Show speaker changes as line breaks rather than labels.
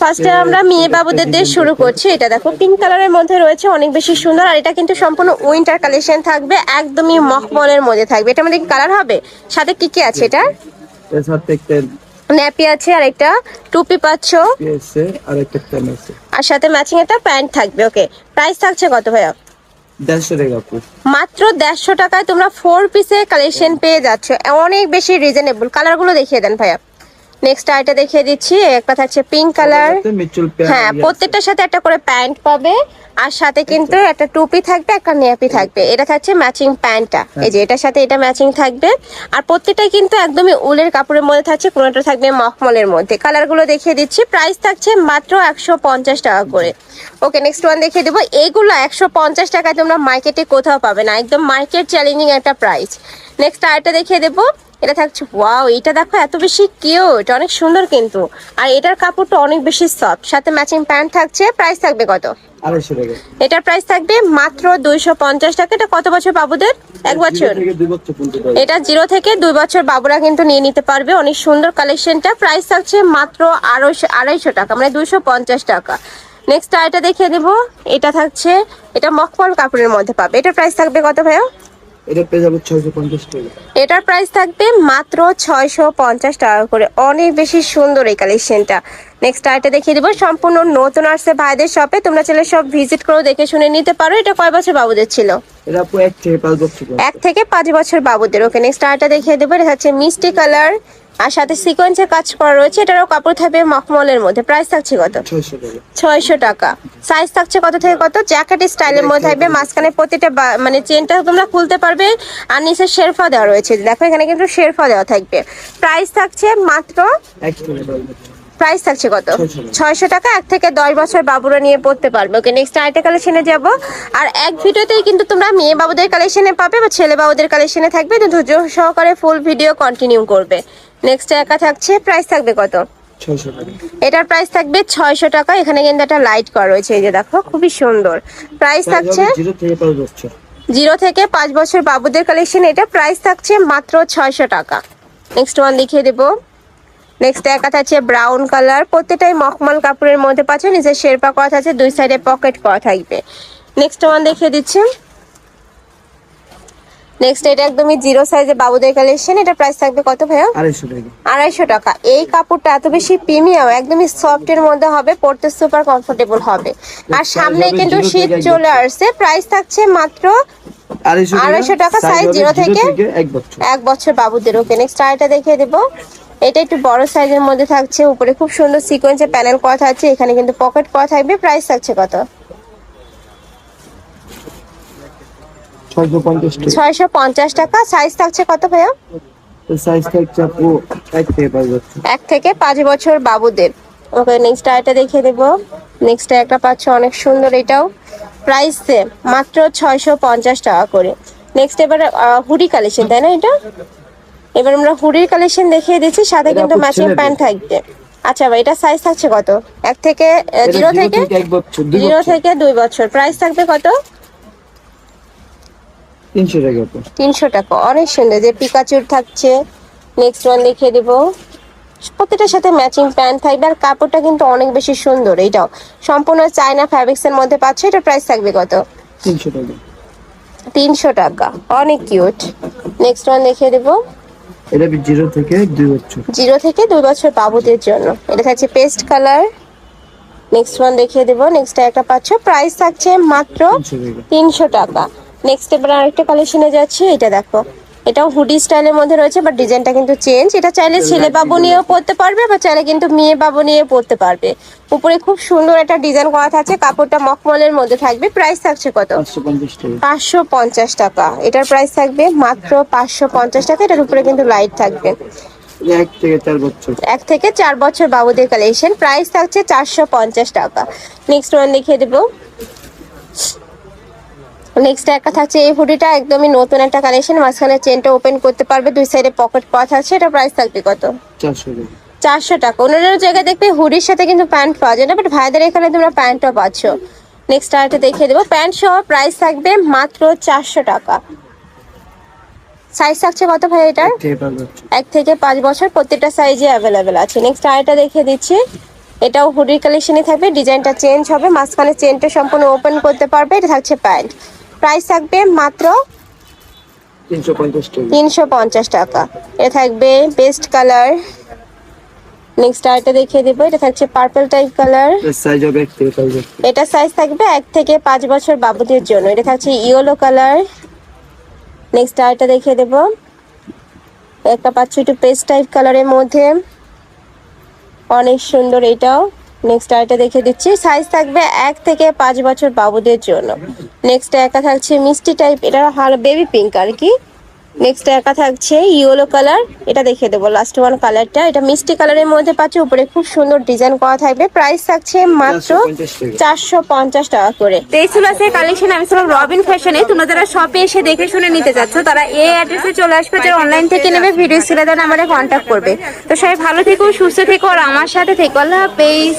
ফার্স্টে আমরা মেয়ে বাবুদের দিয়ে শুরু করছি। এটা দেখো পিঙ্ক কালারের মধ্যে রয়েছে অনেক বেশি সুন্দর। আর এটা কিন্তু সম্পূর্ণ উইন্টার কালেকশন থাকবে একদমই মখমলের মধ্যে থাকবে। এটার মধ্যে কালার হবে? সাথে কি কি আছে এটা ন্যাপি আছে আর একটা টুপি পাচ্ছ।
আর একটা
আর সাথে ম্যাচিং একটা প্যান্ট থাকবে ওকে প্রাইস থাকছে কত ভাইয়া? মাত্র দেড়শো টাকায় তোমরা ফোর পিসের কালেকশন পেয়ে যাচ্ছ। অনেক বেশি রিজনেবল কালারগুলো দেখিয়ে দেন ভাইয়া। নেক্সট আইটা দেখিয়ে দিচ্ছি একটা থাকছে পিঙ্ক কালার হ্যাঁ প্রত্যেকটার সাথে একটা করে প্যান্ট পাবে আর সাথে কিন্তু একটা টুপি থাকবে একটা নেপি থাকবে। এটা থাকছে ম্যাচিং প্যান্টটা এই যে এটার সাথে এটা ম্যাচিং থাকবে। আর প্রত্যেকটাই কিন্তু একদমই উলের কাপড়ের মধ্যে থাকছে কোনোটা থাকবে মখমলের মধ্যে। কালারগুলো দেখিয়ে দিচ্ছি। প্রাইস থাকছে মাত্র একশো পঞ্চাশ টাকা করে। ওকে নেক্সট ওয়ান দেখিয়ে দেবো। এইগুলো একশো পঞ্চাশ টাকায় তোমরা মার্কেটে কোথাও পাবে না। একদম মার্কেট চ্যালেঞ্জিং একটা প্রাইস নেক্সট আরেকটা দেখিয়ে দেবো। এটা থাকছে ওয়াও এটা দেখো এত বেশি কিউট অনেক সুন্দর কিন্তু। আর এটার কাপড়টা অনেক বেশি সফট সাথে ম্যাচিং প্যান্ট থাকছে প্রাইস থাকবে কত? এটার প্রাইস থাকবে মাত্র দুইশো পঞ্চাশ টাকা এটা কত বছর বাবুদের? এক বছর। এটা জিরো থেকে দুই বছর বাবুরা কিন্তু নিয়ে নিতে পারবে অনেক সুন্দর কালেকশনটা প্রাইস থাকছে মাত্র আড়াইশো আড়াইশো টাকা মানে দুইশো পঞ্চাশ টাকা। নেক্সট আরেকটা দেখিয়ে দেবো এটা থাকছে এটা মখমল কাপড়ের মধ্যে পাবে। এটার প্রাইস থাকবে কত ভাইয়া?
এটা পেয়ে যাবে ছয়শো পঞ্চাশ টাকা
এটার প্রাইস থাকবে মাত্র ছয়শো পঞ্চাশ টাকা করে। অনেক বেশি সুন্দর এই কালেকশনটা নেক্সট আইটা দেখিয়ে দেবো। সম্পূর্ণ নতুন আসছে ভাইদের শপে তোমরা চলে সব ভিজিট করেও দেখে শুনে নিতে পারো। এটা কয় বছর বাবুদের ছিল?
এক থেকে পাঁচ বছর পর্যন্ত।
এক থেকে পাঁচ বছর বাবুদের। ওকে নেক্সট আইটা দেখিয়ে দেবো। এটা হচ্ছে মিষ্টি কালার আর সাথে সিকোয়েন্সের কাজ করা রয়েছে এটারও কাপড় থাকবে মখমলের মধ্যে। প্রাইস থাকছে কত?
ছয়শো টাকা।
সাইজ থাকছে কত থেকে কত? জ্যাকেট স্টাইলের মধ্যে থাকবে মাঝখানে প্রতিটা মানে চেনটা তোমরা খুলতে পারবে আর নিচে শেরফা দেওয়া রয়েছে। দেখো এখানে কিন্তু শেরফা দেওয়া থাকবে। প্রাইস থাকছে মাত্র প্রাইস থাকছে কত?
ছয়শো টাকা।
এক থেকে দশ বছর বাবুরা নিয়ে পড়তে পারবে। ওকে নেক্সট আরেকটা কালেকশনে যাব। আর এক ভিডিওতেই কিন্তু তোমরা মেয়ে বাবুদের কালেকশনে পাবে বা ছেলে বাবুদের কালেকশনে থাকবে। ধৈর্য সহকারে ফুল ভিডিও কন্টিনিউ করবে। নেক্সট একা থাকছে প্রাইস থাকবে কত? এটার প্রাইস থাকবে ছয়শো টাকা এখানে কিন্তু একটা লাইট করা রয়েছে এই যে দেখো খুবই সুন্দর। প্রাইস থাকছে
জিরো থেকে পাঁচ বছর।
জিরো থেকে পাঁচ বছর বাবুদের কালেকশন এটা প্রাইস থাকছে মাত্র ছয়শো টাকা। নেক্সট ওয়ান দেখিয়ে দেবো। নেক্সট একা থাকছে ব্রাউন কালার প্রত্যেকটাই মখমল কাপড়ের মধ্যে পাচ্ছে নিচে শেরপা করা থাকছে দুই সাইডে পকেট করা থাকবে। নেক্সট ওয়ান দেখিয়ে দিচ্ছি। নেক্সট এটা একদমই জিরো সাইজে বাবুদের কালেকশন এটা প্রাইস থাকবে কত ভাইয়া?
আড়াইশো টাকা।
আড়াইশো টাকা। এই কাপড়টা এত বেশি প্রিমিয়াম একদমই সফট এর মধ্যে হবে পড়তে সুপার কমফোর্টেবল হবে। আর সামনে কিন্তু শীত চলে আসছে প্রাইস থাকছে মাত্র
আড়াইশো
টাকা
হবে
zero থেকে?
এক বছর।
এক বছর বাবুদের। ওকে নেক্সট আরেকটা দেখিয়ে দেবো। এটা একটু বড় সাইজের মধ্যে থাকছে উপরে খুব সুন্দর সিকোয়েন্সের প্যানেল করা থাকছে এখানে কিন্তু পকেট করা থাকবে প্রাইস থাকছে কত?
ছয়শো পঞ্চাশ টাকা।
সাইজ থাকছে কত ভাইয়া?
সাইজ থাকছে আপু এক থেকে পাঁচ বছর।
এক থেকে পাঁচ বছর বাবুদের। ওকে নেক্সট আরেকটা দেখিয়ে দেবো। নেক্সট একটা পাচ্ছ অনেক সুন্দর এটাও। প্রাইস সেম মাত্র ছয়শো পঞ্চাশ টাকা করে। নেক্সট এবার হুডি কালেকশন তাই না এটা? এবার আমরা হুডির কালেকশন দেখিয়ে দিচ্ছি সাথে কিন্তু ম্যাচিং প্যান্ট থাকবে। আচ্ছা ভাই এটা সাইজ থাকছে কত? এক থেকে জিরো থেকে জিরো থেকে দুই বছর। প্রাইস থাকবে কত?
তিনশো টাকা
তিনশো টাকা অনেক সুন্দর। যে পিকাচুর থাকছে নেক্সট ওয়ান দেখিয়ে দিব। প্রত্যেকটার সাথে ম্যাচিং প্যান্ট থাকবে আর কাপড়টা কিন্তু অনেক বেশি সুন্দর এইটাও। সম্পূর্ণ চায়না ফ্যাব্রিক্স এর মধ্যে পাচ্ছে এটা প্রাইস থাকবে কত?
তিনশো টাকা।
তিনশো টাকা অনেক কিউট নেক্সট ওয়ান দেখিয়ে দিব।
এটা জিরো থেকে দুই বছর।
জিরো থেকে দুই বছর বাবুদের জন্য। এটা থাকছে পেস্ট কালার নেক্সট ওয়ান দেখিয়ে দেবো নেক্সট একটা পাচ্ছ। প্রাইস থাকছে মাত্র
তিনশো টাকা।
নেক্সট এবার আরেকটা কালেকশনে যাচ্ছে এটা দেখো। এটাও হুডি স্টাইলের মধ্যে রয়েছে বাট ডিজাইনটা কিন্তু চেঞ্জ এটা চাইলে ছেলে বাবু নিয়েও পরতে পারবে বা চাইলে কিন্তু মেয়ে বাবু নিয়ে পরতে পারবে। উপরে খুব সুন্দর একটা ডিজাইন করা থাকছে কাপড়টা মখমলের মধ্যে থাকবে। প্রাইস থাকছে কত?
পাঁচশো পঞ্চাশ টাকা।
এটার প্রাইস থাকবে মাত্র পাঁচশো পঞ্চাশ টাকা। এটার উপরে কিন্তু লাইট থাকবে।
এক থেকে চার বছর।
এক থেকে চার বছর বাবুদের কালেকশন প্রাইস থাকছে চারশো পঞ্চাশ টাকা। নেক্সট ওয়ান দেখিয়ে দেবো। নেক্সট একটা থাকছে এই হুডিটা একদমই নতুন একটা কালেকশন মাঝখানে চেনটা ওপেন করতে পারবে দুই সাইডে পকেট পাওয়া থাকছে এটা প্রাইস থাকবে কত?
চারশো টাকা।
অন্যান্য জায়গায় দেখবে হুডির সাথে কিন্তু প্যান্ট পাওয়া যায় না বাট ভাইদের এখানে তোমরা প্যান্টও পাচ্ছ। নেক্সট আরেকটা দেখিয়ে দেবো। প্যান্ট সহ প্রাইস থাকবে মাত্র চারশো টাকা। সাইজ থাকছে কত ভাই এটার?
এক থেকে পাঁচ বছর।
প্রত্যেকটা সাইজে অ্যাভেলেবেল আছে। নেক্সট আরেকটা দেখিয়ে দিচ্ছি। এটাও হুডির কালেকশনে থাকবে ডিজাইনটা চেঞ্জ হবে মাঝখানে চেনটা সম্পূর্ণ ওপেন করতে পারবে এটা থাকছে প্যান্ট প্রাইস থাকবে মাত্র
তিনশো পঞ্চাশ টাকা।
এটা থাকবে বেস্ট কালার নেক্সট আরেকটা দেখিয়ে দেবো। এটা থাকছে পার্পল টাইপ কালার এটা সাইজ থাকবে এক থেকে পাঁচ বছর বাবুদের জন্য। এটা থাকছে ইয়েলো কালার নেক্সট আরেকটা দেখিয়ে দেবো। একটা পাচ্ছি একটু পেস্ট টাইপ কালারের মধ্যে। অনেক সুন্দর এটাও। নেক্সট আরেকটা দেখে দিচ্ছি। সাইজ থাকবে এক থেকে পাঁচ বছর বাবুদের জন্য। নেক্সট একা থাকছে মিষ্টি টাইপ এটা বেবি পিঙ্ক আর কি। নেক্সট একা থাকছে ইয়েলো কালার এটা দেখিয়ে দেবো লাস্ট ওয়ান কালারটা এটা মিষ্টি কালারের মধ্যে পাচ্ছে উপরে খুব সুন্দর ডিজাইন করা থাকবে। প্রাইস থাকছে মাত্র চারশো পঞ্চাশ টাকা। করে। তেইশুলাসের কালেকশন আমি ছিলাম রবিন ফ্যাশনে তোমরা যারা শপে এসে দেখে শুনে নিতে চাচ্ছ তারা এই অ্যাড্রেসে চলে আসবে যারা অনলাইন থেকে নেবে ভিডিও সিলে দেন আমাদের কন্ট্যাক্ট করবে। তো সবাই ভালো থেকো সুস্থ থেকো আর আমার সাথে থেকো। আল্লাহ হাফেজ।